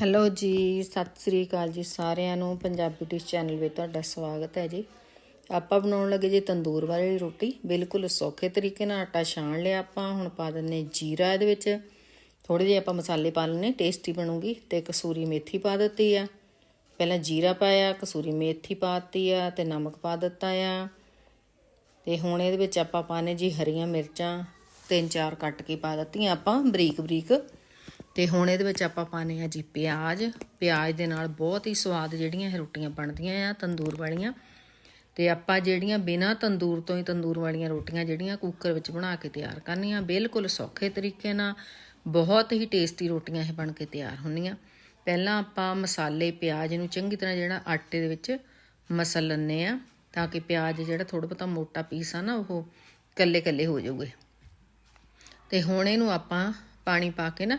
Hello ਜੀ, ਸਤਿ ਸ੍ਰੀ ਅਕਾਲ ਜੀ ਸਾਰਿਆਂ ਨੂੰ। ਪੰਜਾਬੀ ਡਿਸ਼ ਚੈਨਲ ਵਿੱਚ ਤੁਹਾਡਾ ਸਵਾਗਤ ਹੈ ਜੀ। ਆਪਾਂ ਬਣਾਉਣ ਲੱਗੇ ਜੀ ਤੰਦੂਰ ਵਾਲੀ ਰੋਟੀ। ਬਿਲਕੁਲ ਸੌਖੇ ਤਰੀਕੇ ਨਾਲ ਆਟਾ ਛਾਣ ਲਿਆ ਆਪਾਂ। ਹੁਣ ਪਾ ਦਿੰਨੇ ਜੀਰਾ ਇਹਦੇ ਵਿੱਚ। ਥੋੜੇ ਜਿਹੇ ਆਪਾਂ ਮਸਾਲੇ ਪਾ ਲੈਣੇ ਟੇਸਟੀ ਬਣੂਗੀ ਤੇ ਕਸੂਰੀ ਮੇਥੀ ਪਾ ਦਿੱਤੀ ਆ। ਪਹਿਲਾਂ ਜੀਰਾ ਪਾਇਆ, ਕਸੂਰੀ ਮੇਥੀ ਪਾਤੀ ਆ ਤੇ ਨਮਕ ਪਾ ਦਿੱਤਾ ਆ। ਤੇ ਹੁਣ ਇਹਦੇ ਵਿੱਚ ਆਪਾਂ ਪਾਣੇ ਜੀ ਹਰੀਆਂ ਮਿਰਚਾਂ। ਤਿੰਨ ਚਾਰ ਕੱਟ ਕੇ ਪਾ ਦਿੱਤੀਆਂ ਆਪਾਂ ਬਰੀਕ ਬਰੀਕ ਤੇ ਹੁਣ ਇਹਦੇ ਵਿੱਚ ਆਪਾਂ ਪਾਣੇ ਆ ਜੀ ਪਿਆਜ਼। ਪਿਆਜ਼ ਦੇ ਨਾਲ ਬਹੁਤ ਹੀ ਸਵਾਦ ਜਿਹੜੀਆਂ ਇਹ ਰੋਟੀਆਂ ਬਣਦੀਆਂ ਆ, ਤੰਦੂਰ ਵਾਲੀਆਂ। ਤੇ ਆਪਾਂ ਜਿਹੜੀਆਂ ਬਿਨਾ ਤੰਦੂਰ ਤੋਂ ਹੀ ਤੰਦੂਰ ਵਾਲੀਆਂ ਰੋਟੀਆਂ ਜਿਹੜੀਆਂ ਕੁੱਕਰ ਵਿੱਚ ਬਣਾ ਕੇ ਤਿਆਰ ਕਰਨੀਆਂ ਬਿਲਕੁਲ ਸੌਖੇ ਤਰੀਕੇ ਨਾਲ ਬਹੁਤ ਹੀ ਟੇਸਟੀ ਰੋਟੀਆਂ ਇਹ ਬਣ ਕੇ ਤਿਆਰ ਹੁੰਦੀਆਂ। ਪਹਿਲਾਂ ਆਪਾਂ ਮਸਾਲੇ, ਪਿਆਜ਼ ਨੂੰ ਚੰਗੀ ਤਰ੍ਹਾਂ ਜਿਹੜਾ ਆਟੇ ਦੇ ਵਿੱਚ ਮਸਲ ਲੈਂਦੇ ਆ ਤਾਂ ਕਿ ਪਿਆਜ਼ ਜਿਹੜਾ ਥੋੜਾ ਬਹੁਤਾ ਮੋਟਾ ਪੀਸ ਆ ਨਾ ਉਹ ਕੱਲੇ ਕੱਲੇ ਹੋ ਜਾਊਗੇ। ਤੇ ਹੁਣ ਇਹਨੂੰ ਆਪਾਂ ਪਾਣੀ ਪਾ ਕੇ ਨਾ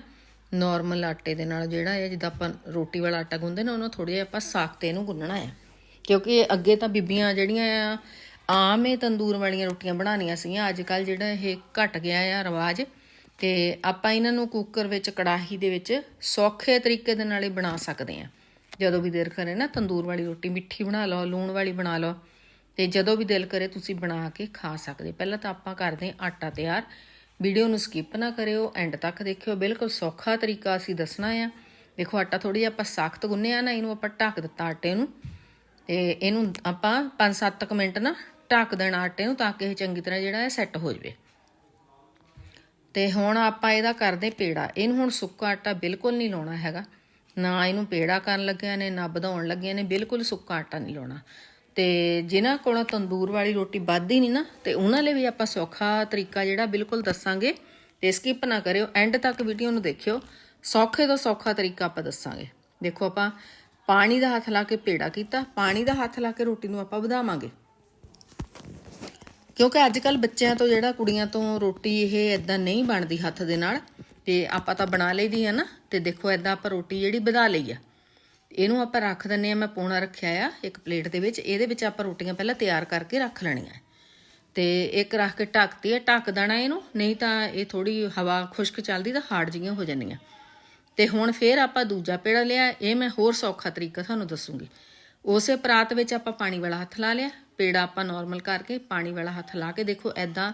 ਨਾਰਮਲ ਆਟੇ ਦੇ ਨਾਲ ਜਿਹੜਾ ਹੈ ਜਿੱਦਾਂ ਆਪਾਂ ਰੋਟੀ ਵਾਲਾ ਆਟਾ ਗੁੰਨਦੇ ਨਾ, ਉਹਨੂੰ ਥੋੜੀ ਜਿਹਾ ਆਪਾਂ ਸਾਖਤੇ ਇਹਨੂੰ ਗੁੰਨਣਾ ਹੈ। ਕਿਉਂਕਿ ਅੱਗੇ ਤਾਂ ਬੀਬੀਆਂ ਜਿਹੜੀਆਂ ਆ, ਆਮ ਹੀ ਤੰਦੂਰ ਵਾਲੀਆਂ ਰੋਟੀਆਂ ਬਣਾਉਣੀਆਂ ਸੀਗੀਆਂ। ਅੱਜ ਕੱਲ ਜਿਹੜਾ ਇਹ ਘਟ ਗਿਆ ਆ ਰਿਵਾਜ ਤੇ ਆਪਾਂ ਇਹਨਾਂ ਨੂੰ ਕੁੱਕਰ ਵਿੱਚ, ਕੜਾਹੀ ਦੇ ਵਿੱਚ ਸੌਖੇ ਤਰੀਕੇ ਦੇ ਨਾਲ ਹੀ ਬਣਾ ਸਕਦੇ ਆ ਜਦੋਂ ਵੀ ਦਿਲ ਕਰੇ ਨਾ ਤੰਦੂਰ ਵਾਲੀ ਰੋਟੀ, ਮਿੱਠੀ ਬਣਾ ਲਓ, ਲੂਣ ਵਾਲੀ ਬਣਾ ਲਓ ਤੇ ਜਦੋਂ ਵੀ ਦਿਲ ਕਰੇ ਤੁਸੀਂ ਬਣਾ ਕੇ ਖਾ ਸਕਦੇ ਪਹਿਲਾਂ ਤਾਂ ਆਪਾਂ ਕਰਦੇ ਆਟਾ ਤਿਆਰ। ਵੀਡੀਓ ਨੂੰ ਸਕਿਪ ਨਾ ਕਰਿਓ ਐਂਡ ਤੱਕ ਦੇਖਿਓ। ਬਿਲਕੁਲ ਸੌਖਾ ਤਰੀਕਾ ਅਸੀਂ ਦੱਸਣਾ ਆ। ਦੇਖੋ, ਆਟਾ ਥੋੜੀ ਆਪਾਂ ਸਖਤ ਗੁੰਨਿਆ ਨਾ, ਇਹਨੂੰ ਆਪਾਂ ਢੱਕ ਦਿੱਤਾ ਆਟੇ ਨੂੰ। ਤੇ ਇਹਨੂੰ ਆਪਾਂ 5-7 ਮਿੰਟ ਨਾ ਢੱਕ ਦੇਣਾ ਆਟੇ ਨੂੰ ਤਾਂ ਕਿ ਇਹ ਚੰਗੀ ਤਰ੍ਹਾਂ ਜਿਹੜਾ ਹੈ ਸੈੱਟ ਹੋ ਜਾਵੇ। ਤੇ ਹੁਣ ਆਪਾਂ ਇਹਦਾ ਕਰਦੇ ਪੇੜਾ। ਇਹਨੂੰ ਹੁਣ ਸੁੱਕਾ ਆਟਾ ਬਿਲਕੁਲ ਨਹੀਂ ਲਾਉਣਾ ਹੈਗਾ। ਨਾ ਇਹਨੂੰ ਪੇੜਾ ਕਰਨ ਲੱਗਿਆ ਨੇ, ਨਾ ਵਧਾਉਣ ਲੱਗਿਆ ਨੇ, ਬਿਲਕੁਲ ਸੁੱਕਾ ਆਟਾ ਨਹੀਂ ਲਾਉਣਾ। ਤੇ ਜਿਨ੍ਹਾਂ ਕੋਲੋਂ ਤੰਦੂਰ ਵਾਲੀ ਰੋਟੀ ਵੱਧਦੀ ਨਹੀਂ ਨਾ, ਤੇ ਉਹਨਾਂ ਲਈ ਵੀ ਆਪਾਂ ਸੌਖਾ ਤਰੀਕਾ ਜਿਹੜਾ ਬਿਲਕੁਲ ਦੱਸਾਂਗੇ ਤੇ ਸਕਿਪ ਨਾ ਕਰਿਓ ਐਂਡ ਤੱਕ ਵੀਡੀਓ ਨੂੰ ਦੇਖਿਓ। ਸੌਖੇ ਤੋਂ ਸੌਖਾ ਤਰੀਕਾ ਆਪਾਂ ਦੱਸਾਂਗੇ। ਦੇਖੋ ਆਪਾਂ ਪਾਣੀ ਦਾ ਹੱਥ ਲਾ ਕੇ ਪੇੜਾ ਕੀਤਾ, ਪਾਣੀ ਦਾ ਹੱਥ ਲਾ ਕੇ ਰੋਟੀ ਨੂੰ ਆਪਾਂ ਵਧਾਵਾਂਗੇ। ਕਿਉਂਕਿ ਅੱਜ ਕੱਲ ਬੱਚਿਆਂ ਤੋਂ ਜਿਹੜਾ ਕੁੜੀਆਂ ਤੋਂ ਰੋਟੀ ਇਹ ਇਦਾਂ ਨਹੀਂ ਬਣਦੀ ਹੱਥ ਦੇ ਨਾਲ, ਤੇ ਆਪਾਂ ਤਾਂ ਬਣਾ ਲਈਦੀ ਆ ਨਾ, ਤੇ ਦੇਖੋ ਇਦਾਂ ਆਪਾਂ ਰੋਟੀ ਜਿਹੜੀ ਵਧਾ ਲਈ ਆ। ਇਹਨੂੰ ਆਪਾਂ ਰੱਖ ਦਿੰਨੇ ਆ ਮੈਂ ਪੋਣਾ ਰੱਖਿਆ ਆ ਇੱਕ ਪਲੇਟ ਦੇ ਵਿੱਚ। ਇਹਦੇ ਵਿੱਚ ਆਪਾਂ ਰੋਟੀਆਂ ਪਹਿਲਾਂ ਤਿਆਰ ਕਰਕੇ ਰੱਖ ਲੈਣੀਆਂ। ਤੇ ਇੱਕ ਰੱਖ ਕੇ ਢੱਕਤੀ ਹੈ ਢੱਕ ਦੇਣਾ ਇਹਨੂੰ, ਨਹੀਂ ਤਾਂ ਇਹ ਥੋੜੀ ਹਵਾ ਖੁਸ਼ਕ ਚੱਲਦੀ ਤਾਂ ਹਾਰਡ ਜੀਆਂ ਹੋ ਜਾਂਦੀਆਂ। ਤੇ ਹੁਣ ਫੇਰ ਆਪਾਂ ਦੂਜਾ ਪੇੜਾ ਲਿਆ, ਇਹ ਮੈਂ ਹੋਰ ਸੌਖਾ ਤਰੀਕਾ ਤੁਹਾਨੂੰ ਦੱਸੂਗੀ। ਉਸੇ ਪਰਾਤ ਵਿੱਚ ਆਪਾਂ ਪਾਣੀ ਵਾਲਾ ਹੱਥ ਲਾ ਲਿਆ। ਪੇੜਾ ਆਪਾਂ ਨਾਰਮਲ ਕਰਕੇ ਪਾਣੀ ਵਾਲਾ ਹੱਥ ਲਾ ਕੇ ਦੇਖੋ ਐਦਾਂ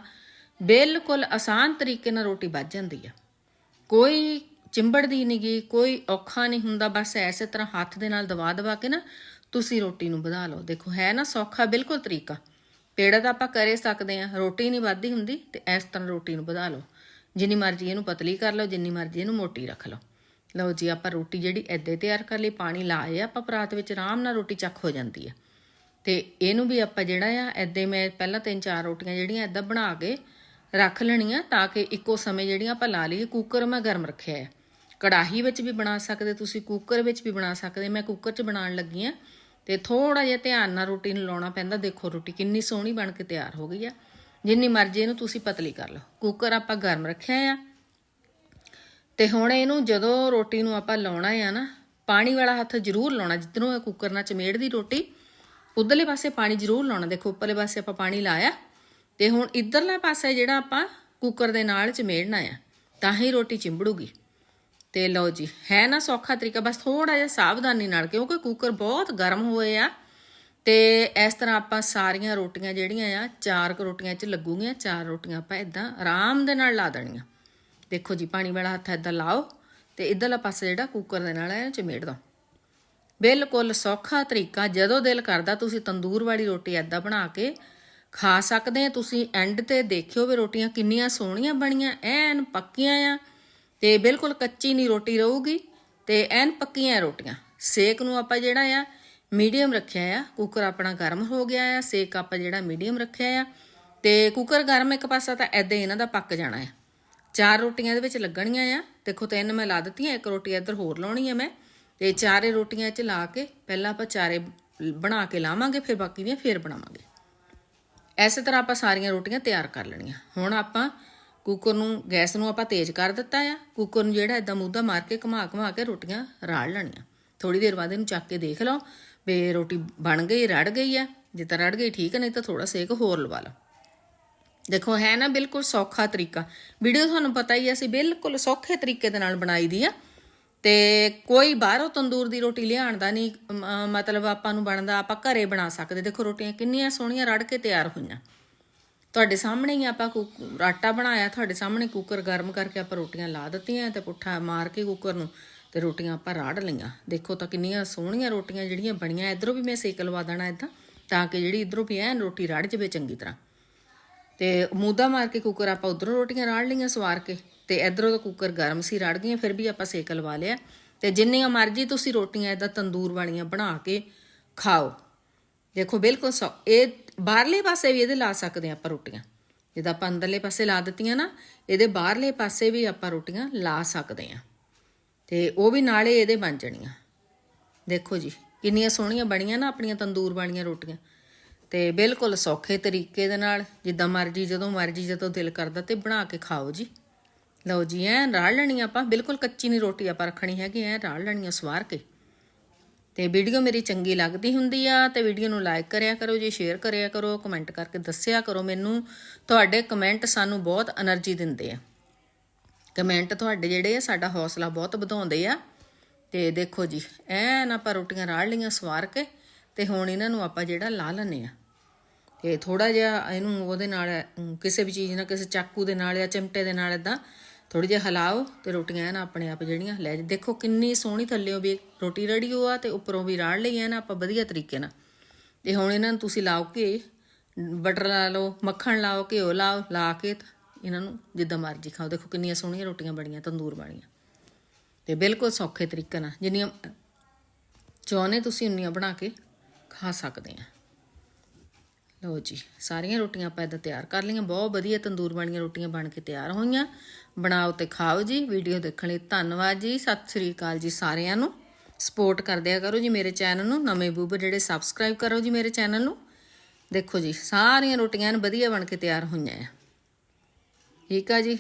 ਬਿਲਕੁਲ ਆਸਾਨ ਤਰੀਕੇ ਨਾਲ ਰੋਟੀ ਵੱਜ ਜਾਂਦੀ ਆ। ਕੋਈ ਚਿੰਬੜਦੀ ਨਹੀਂ ਗਈ ਕੋਈ ਔਖਾ ਨਹੀਂ ਹੁੰਦਾ, ਬਸ ਐਸੇ ਤਰ੍ਹਾਂ ਹੱਥ ਦੇ ਨਾਲ ਦਵਾ ਦਵਾ ਕੇ ਨਾ ਤੁਸੀਂ ਰੋਟੀ ਨੂੰ ਵਧਾ ਲਓ। ਦੇਖੋ, ਹੈ ਨਾ ਸੌਖਾ, ਬਿਲਕੁਲ ਤਰੀਕਾ। ਪੇੜਾ ਤਾਂ ਆਪਾਂ ਕਰੇ ਸਕਦੇ ਆ ਰੋਟੀ ਨਹੀਂ ਵੱਧਦੀ ਹੁੰਦੀ ਤੇ ਇਸ ਤਰ੍ਹਾਂ ਰੋਟੀ ਨੂੰ ਵਧਾ ਲਓ। ਜਿੰਨੀ ਮਰਜ਼ੀ ਇਹਨੂੰ ਪਤਲੀ ਕਰ ਲਓ, ਜਿੰਨੀ ਮਰਜ਼ੀ ਇਹਨੂੰ ਮੋਟੀ ਰੱਖ ਲਓ। ਲਓ ਜੀ, ਆਪਾਂ ਰੋਟੀ ਜਿਹੜੀ ਐਦੇ ਤਿਆਰ ਕਰ ਲਈ, ਪਾਣੀ ਲਾਏ ਆਪਾਂ ਪਰਾਤ ਵਿੱਚ ਆਰਾਮ ਨਾਲ ਰੋਟੀ ਚੱਕ ਹੋ ਜਾਂਦੀ ਆ। ਤੇ ਇਹਨੂੰ ਵੀ ਆਪਾਂ ਜਿਹੜਾ ਆ ਐਦੇ ਮੈਂ ਪਹਿਲਾਂ ਤਿੰਨ ਚਾਰ ਰੋਟੀਆਂ ਜਿਹੜੀਆਂ ਐਦਾਂ ਬਣਾ ਕੇ ਰੱਖ ਲੈਣੀਆਂ ਤਾਂ ਕਿ ਇੱਕੋ ਸਮੇਂ ਜਿਹੜੀਆਂ ਆਪਾਂ ਲਾ ਲਈਏ ਕੁੱਕਰ ਮੈਂ ਗਰਮ ਰੱਖਿਆ ਹੈ ਕੜਾਹੀ ਵਿੱਚ ਵੀ ਬਣਾ ਸਕਦੇ, ਤੁਸੀਂ ਕੁੱਕਰ ਵਿੱਚ ਵੀ ਬਣਾ ਸਕਦੇ। ਮੈਂ ਕੁੱਕਰ 'ਚ ਬਣਾਉਣ ਲੱਗੀ ਆ ਤੇ ਥੋੜਾ ਜਿਹਾ ਧਿਆਨ ਨਾਲ ਰੋਟੀ ਨੂੰ ਲਾਉਣਾ ਪੈਂਦਾ। ਦੇਖੋ ਰੋਟੀ ਕਿੰਨੀ ਸੋਹਣੀ ਬਣ ਕੇ ਤਿਆਰ ਹੋ ਗਈ ਆ। ਜਿੰਨੀ ਮਰਜ਼ੀ ਇਹਨੂੰ ਤੁਸੀਂ ਪਤਲੀ ਕਰ ਲਓ। ਕੁੱਕਰ ਆਪਾਂ ਗਰਮ ਰੱਖਿਆ ਆ। ਤੇ ਹੁਣ ਇਹਨੂੰ ਜਦੋਂ ਰੋਟੀ ਨੂੰ ਆਪਾਂ ਲਾਉਣਾ ਆ ਨਾ, ਪਾਣੀ ਵਾਲਾ ਹੱਥ ਜ਼ਰੂਰ ਲਾਉਣਾ। ਜਿੱਧਰੋਂ ਇਹ ਕੁੱਕਰ ਨਾਲ ਚਮੇੜਦੀ ਰੋਟੀ, ਉਧਰਲੇ ਪਾਸੇ ਪਾਣੀ ਜ਼ਰੂਰ ਲਾਉਣਾ। ਦੇਖੋ ਉੱਪਰਲੇ ਪਾਸੇ ਆਪਾਂ ਪਾਣੀ ਲਾਇਆ। ਤੇ ਹੁਣ ਇਧਰਲਾ ਪਾਸੇ ਜਿਹੜਾ ਆਪਾਂ ਕੁੱਕਰ ਦੇ ਨਾਲ ਚਮੇੜਨਾ ਆ, ਤਾਂ ਹੀ ਰੋਟੀ ਚਿੰਬੜੂਗੀ। ਤੇ ਲਓ ਜੀ, ਹੈ ਨਾ ਸੌਖਾ ਤਰੀਕਾ, ਬਸ ਥੋੜਾ ਜਿਹਾ ਸਾਵਧਾਨੀ ਨਾਲ, ਕਿਉਂਕਿ ਕੁੱਕਰ ਬਹੁਤ ਗਰਮ ਹੋਏ ਆ ਤੇ ਇਸ ਤਰ੍ਹਾਂ ਆਪਾਂ ਸਾਰੀਆਂ ਰੋਟੀਆਂ ਜਿਹੜੀਆਂ ਆ, ਚਾਰ ਕੁ ਰੋਟੀਆਂ 'ਚ ਲੱਗੂਗੀਆਂ, ਚਾਰ ਰੋਟੀਆਂ ਆਪਾਂ ਇਦਾਂ ਆਰਾਮ ਦੇ ਨਾਲ ਲਾ ਦੇਣੀਆਂ। ਦੇਖੋ ਜੀ, ਪਾਣੀ ਵਾਲਾ ਹੱਥ ਇਦਾਂ ਲਾਓ ਤੇ ਇਧਰਲਾ ਪਾਸੇ ਜਿਹੜਾ ਕੁੱਕਰ ਦੇ ਨਾਲ ਹੈ ਚਮੇੜ ਦੋ। ਬਿਲਕੁਲ ਸੌਖਾ ਤਰੀਕਾ, ਜਦੋਂ ਦਿਲ ਕਰਦਾ ਤੁਸੀਂ ਤੰਦੂਰ ਵਾਲੀ ਰੋਟੀ ਐਦਾਂ ਬਣਾ ਕੇ ਖਾ ਸਕਦੇ ਆ। ਤੁਸੀਂ ਐਂਡ ਤੇ ਦੇਖਿਓ ਵੀ ਰੋਟੀਆਂ ਕਿੰਨੀਆਂ ਸੋਹਣੀਆਂ ਬਣੀਆਂ, ਐਨ ਪੱਕੀਆਂ ਆ। ਤੇ ਬਿਲਕੁਲ ਕੱਚੀ ਨਹੀਂ ਰੋਟੀ ਰਹੂਗੀ ਤੇ ਐਨ ਪੱਕੀਆਂ ਰੋਟੀਆਂ। ਸੇਕ ਨੂੰ ਆਪਾਂ ਜਿਹੜਾ ਆ, ਮੀਡੀਅਮ ਰੱਖਿਆ ਆ। ਕੁੱਕਰ ਆਪਣਾ ਗਰਮ ਹੋ ਗਿਆ ਆ, ਸੇਕ ਆਪਾਂ ਜਿਹੜਾ ਮੀਡੀਅਮ ਰੱਖਿਆ ਆ। ਤੇ ਕੁੱਕਰ ਗਰਮ ਇੱਕ ਪਾਸਾ ਤਾਂ ਐਦਾਂ ਇਹਨਾਂ ਦਾ ਪੱਕ ਜਾਣਾ ਆ। ਚਾਰ ਰੋਟੀਆਂ ਇਹਦੇ ਵਿੱਚ ਲੱਗਣੀਆਂ ਆ। ਦੇਖੋ ਤਿੰਨ ਮੈਂ ਲਾ ਦਿੱਤੀਆਂ, ਇੱਕ ਰੋਟੀ ਇੱਧਰ ਹੋਰ ਲਾਉਣੀ ਆ ਮੈਂ। ਤੇ ਚਾਰੇ ਰੋਟੀਆਂ 'ਚ ਲਾ ਕੇ ਪਹਿਲਾਂ ਆਪਾਂ ਚਾਰੇ ਬਣਾ ਕੇ ਲਾਵਾਂਗੇ, ਫਿਰ ਬਾਕੀ ਦੀਆਂ ਫੇਰ ਬਣਾਵਾਂਗੇ। ਐਸੇ ਤਰ੍ਹਾਂ ਆਪਾਂ ਸਾਰੀਆਂ ਰੋਟੀਆਂ ਤਿਆਰ ਕਰ ਲੈਣੀਆਂ। ਹੁਣ ਆਪਾਂ ਕੁੱਕਰ ਨੂੰ, ਗੈਸ ਨੂੰ ਆਪਾਂ ਤੇਜ਼ ਕਰ ਦਿੱਤਾ ਆ। ਕੁੱਕਰ ਨੂੰ ਜਿਹੜਾ ਇਦਾਂ ਮੂਧਾ ਮਾਰ ਕੇ, ਘੁਮਾ ਘੁਮਾ ਕੇ ਰੋਟੀਆਂ ਰਾੜ ਲੈਣੀਆਂ। ਥੋੜੀ ਦੇਰ ਬਾਅਦ ਇਹਨੂੰ ਚੱਕ ਕੇ ਦੇਖ ਲਓ ਵੀ ਰੋਟੀ ਬਣ ਗਈ, ਰੜ ਗਈ ਆ। ਜੇ ਤਾਂ ਰੜ ਗਈ, ਠੀਕ ਹੈ ਨਹੀਂ ਤਾਂ ਥੋੜਾ ਸੇਕ ਹੋਰ ਲਵਾ ਲਓ। ਦੇਖੋ, ਹੈ ਨਾ ਬਿਲਕੁਲ ਸੌਖਾ ਤਰੀਕਾ। ਵੀਡੀਓ ਤੁਹਾਨੂੰ ਪਤਾ ਹੀ ਹੈ ਅਸੀਂ ਬਿਲਕੁਲ ਸੌਖੇ ਤਰੀਕੇ ਦੇ ਨਾਲ ਬਣਾਈ ਦੀ ਆ। ਤੇ ਕੋਈ ਬਾਹਰੋਂ ਤੰਦੂਰ ਦੀ ਰੋਟੀ ਲਿਆਉਣ ਦਾ ਨਹੀਂ ਮਤਲਬ ਆਪਾਂ ਨੂੰ ਬਣਦਾ, ਆਪਾਂ ਘਰੇ ਬਣਾ ਸਕਦੇ। ਦੇਖੋ, ਰੋਟੀਆਂ ਕਿੰਨੀਆਂ ਸੋਹਣੀਆਂ ਰੜ ਕੇ ਤਿਆਰ ਹੋਈਆਂ। ਤੁਹਾਡੇ ਸਾਹਮਣੇ ਹੀ ਆਪਾਂ ਕੁ- ਆਟਾ ਬਣਾਇਆ, ਤੁਹਾਡੇ ਸਾਹਮਣੇ ਕੁੱਕਰ ਗਰਮ ਕਰਕੇ ਆਪਾਂ ਰੋਟੀਆਂ ਲਾ ਦਿੱਤੀਆਂ ਤੇ ਪੁੱਠਾ ਮਾਰ ਕੇ ਕੁੱਕਰ ਨੂੰ ਤੇ ਰੋਟੀਆਂ ਆਪਾਂ ਰਾੜ ਲਈਆਂ। ਦੇਖੋ ਤਾਂ ਕਿੰਨੀਆਂ ਸੋਹਣੀਆਂ ਰੋਟੀਆਂ ਜਿਹੜੀਆਂ ਬਣੀਆਂ, ਇਧਰੋਂ ਵੀ ਮੈਂ ਸੇਕ ਲਵਾ ਦੇਣਾ ਇਦਾਂ, ਤਾਂ ਕਿ ਜਿਹੜੀ ਇਧਰੋਂ ਵੀ ਐਨ ਰੋਟੀ ਰੜ ਜਵੇ ਚੰਗੀ ਤਰ੍ਹਾਂ। ਤੇ ਮੂਦਾ ਮਾਰ ਕੇ ਕੁੱਕਰ ਆਪਾਂ ਉਧਰੋਂ ਰੋਟੀਆਂ ਰਾੜ ਲਈਆਂ ਸਵਾਰ ਕੇ, ਤੇ ਇਧਰੋਂ ਤਾਂ ਕੁੱਕਰ ਗਰਮ ਸੀ, ਰੜ ਗਈਆਂ, ਫਿਰ ਵੀ ਆਪਾਂ ਸੇਕ ਲਵਾ ਲਿਆ। ਤੇ ਜਿੰਨੀਆਂ ਮਰਜ਼ੀ ਤੁਸੀਂ ਰੋਟੀਆਂ ਇਦਾਂ ਤੰਦੂਰ ਵਾਲੀਆਂ ਬਣਾ ਕੇ ਖਾਓ। ਦੇਖੋ, ਬਿਲਕੁਲ ਸੌ, ਇਹ ਬਾਹਰਲੇ ਪਾਸੇ ਵੀ ਇਹਦੇ ਲਾ ਸਕਦੇ ਆ ਆਪਾਂ ਰੋਟੀਆਂ। ਜਿੱਦਾਂ ਆਪਾਂ ਅੰਦਰਲੇ ਪਾਸੇ ਲਾ ਦਿੱਤੀਆਂ ਨਾ, ਇਹਦੇ ਬਾਹਰਲੇ ਪਾਸੇ ਵੀ ਆਪਾਂ ਰੋਟੀਆਂ ਲਾ ਸਕਦੇ ਆ ਤੇ ਉਹ ਵੀ ਨਾਲੇ ਇਹਦੇ ਬਣ ਜਾਣੀਆਂ। ਦੇਖੋ ਜੀ, ਕਿੰਨੀਆਂ ਸੋਹਣੀਆਂ ਬਣੀਆਂ ਨਾ ਆਪਣੀਆਂ ਤੰਦੂਰ ਵਾਲੀਆਂ ਰੋਟੀਆਂ। ਤੇ ਬਿਲਕੁਲ ਸੌਖੇ ਤਰੀਕੇ ਦੇ ਨਾਲ, ਜਿੱਦਾਂ ਮਰਜ਼ੀ, ਜਦੋਂ ਮਰਜ਼ੀ, ਜਦੋਂ ਦਿਲ ਕਰਦਾ ਤੇ ਬਣਾ ਕੇ ਖਾਓ ਜੀ। ਲਓ ਜੀ, ਐ ਰਾੜ ਲੈਣੀ ਆਪਾਂ, ਬਿਲਕੁਲ ਕੱਚੀ ਨਹੀਂ ਰੋਟੀ ਆਪਾਂ ਰੱਖਣੀ ਹੈਗੀ, ਐ ਰਾੜ ਲੈਣੀ ਆ ਸਵਾਰ ਕੇ। ਤੇ ਵੀਡੀਓ ਮੇਰੀ ਚੰਗੀ ਲੱਗਦੀ ਹੁੰਦੀ ਆ ਤੇ ਵੀਡੀਓ ਨੂੰ ਲਾਈਕ ਕਰਿਆ ਕਰੋ, ਜੇ ਸ਼ੇਅਰ ਕਰਿਆ ਕਰੋ ਕਮੈਂਟ ਕਰਕੇ ਦੱਸਿਆ ਕਰੋ ਮੈਨੂੰ। ਤੁਹਾਡੇ ਕਮੈਂਟ ਸਾਨੂੰ ਬਹੁਤ એનર્ਜੀ ਦਿੰਦੇ ਆ। ਕਮੈਂਟ ਤੁਹਾਡੇ ਜਿਹੜੇ ਆ, ਸਾਡਾ ਹੌਸਲਾ ਬਹੁਤ ਵਧਾਉਂਦੇ ਆ। ਤੇ ਦੇਖੋ ਜੀ, ਐਨ ਆਪਾਂ ਰੋਟੀਆਂ ਰਾੜ ਲਈਆਂ ਸਵਾਰ ਕੇ ਤੇ ਹੁਣ ਇਹਨਾਂ ਨੂੰ ਆਪਾਂ ਜਿਹੜਾ ਲਾ ਲੈਨੇ ਆ। ਤੇ ਥੋੜਾ ਜਿਹਾ ਇਹਨੂੰ ਉਹਦੇ ਨਾਲ, ਕਿਸੇ ਵੀ ਚੀਜ਼ ਨਾਲ, ਕਿਸੇ ਚਾਕੂ ਦੇ ਨਾਲ ਜਾਂ ਚਿਮਟੇ ਦੇ ਨਾਲ ਇਦਾਂ ਥੋੜੀ ਜਿਹਾ ਹਿਲਾਓ ਤੇ ਰੋਟੀਆਂ ਐਨ ਆਪਣੇ ਆਪ ਜਿਹੜੀਆਂ ਲੈ ਜਾ- ਦੇਖੋ ਕਿੰਨੀ ਸੋਹਣੀ ਥੱਲਿਓ ਵੀ ਰੋਟੀ ਰੜੀ ਹੋ ਆ ਤੇ ਉੱਪਰੋਂ ਵੀ ਰਾੜ ਲਈ ਐ ਨਾ ਆਪਾਂ ਵਧੀਆ ਤਰੀਕੇ ਨਾਲ। ਤੇ ਹੁਣ ਇਹਨਾਂ ਨੂੰ ਤੁਸੀਂ ਲਾਓ ਕੇ ਬਟਰ ਲਾ ਲਓ, ਮੱਖਣ ਲਾਓ, ਘਿਓ ਲਾਓ, ਲਾ ਕੇ ਇਹਨਾਂ ਨੂੰ ਜਿੱਦਾਂ ਮਰਜ਼ੀ ਖਾਓ। ਦੇਖੋ ਕਿੰਨੀਆਂ ਸੋਹਣੀਆਂ ਰੋਟੀਆਂ ਬਣੀਆਂ, ਤੰਦੂਰ ਬਣੀਆਂ। ਤੇ ਬਿਲਕੁਲ ਸੌਖੇ ਤਰੀਕੇ ਨਾਲ ਜਿੰਨੀਆਂ ਚਾਹੁੰਦੇ ਤੁਸੀਂ ਉਨੀਆਂ ਬਣਾ ਕੇ ਖਾ ਸਕਦੇ ਆ। ਲਓ ਜੀ, ਸਾਰੀਆਂ ਰੋਟੀਆਂ ਆਪਾਂ ਇੱਦਾਂ ਤਿਆਰ ਕਰ ਲਈਆਂ। ਬਹੁਤ ਵਧੀਆ ਤੰਦੂਰ ਵਾਲੀਆਂ ਰੋਟੀਆਂ ਬਣ ਕੇ ਤਿਆਰ ਹੋਈਆਂ। ਬਣਾਓ ਤੇ ਖਾਓ ਜੀ, ਵੀਡੀਓ ਦੇਖਣ ਲਈ ਧੰਨਵਾਦ ਜੀ। ਸਤਿ ਸ੍ਰੀ ਅਕਾਲ ਜੀ ਸਾਰਿਆਂ ਨੂੰ। ਸਪੋਰਟ ਕਰਦਿਆ ਕਰੋ ਜੀ ਮੇਰੇ ਚੈਨਲ ਨੂੰ। ਨਵੇਂ ਬੂਬਰ ਜਿਹੜੇ ਸਬਸਕ੍ਰਾਈਬ ਕਰੋ ਜੀ ਮੇਰੇ ਚੈਨਲ ਨੂੰ। ਦੇਖੋ ਜੀ, ਸਾਰੀਆਂ ਰੋਟੀਆਂ ਵਧੀਆ ਬਣ ਕੇ ਤਿਆਰ ਹੋਈਆਂ ਆ। ਠੀਕ ਆ ਜੀ।